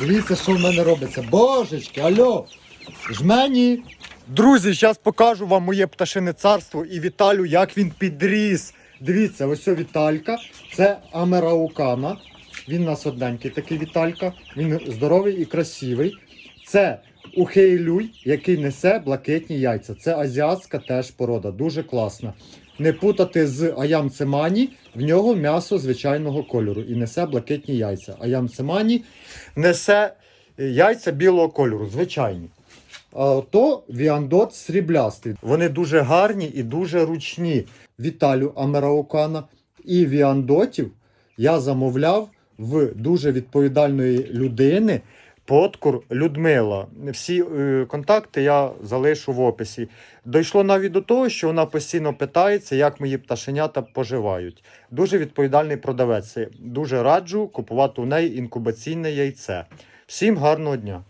Дивіться, що в мене робиться. Божечки, альо! Жмені! Друзі, зараз покажу вам моє пташине царство і Віталю, як він підріс. Дивіться, ось о Віталька. Це Амераукана. Він у нас одненький такий Віталька. Він здоровий і красивий. Це Ухейлюй, який несе блакитні яйця. Це азіатська теж порода, дуже класна. Не путати з Аям Цемані, в нього м'ясо звичайного кольору і несе блакитні яйця. Аям Цемані несе е, яйця білого кольору, звичайні. А то Віандот сріблястий. Вони дуже гарні і дуже ручні. Віталю Амераукана і Віандотів я замовляв в дуже відповідальної людини. Подкур Людмила. Всі е, контакти я залишу в описі. Дійшло навіть до того, що вона постійно питається, як мої пташенята поживають. Дуже відповідальний продавець. Дуже раджу купувати у неї інкубаційне яйце. Всім гарного дня!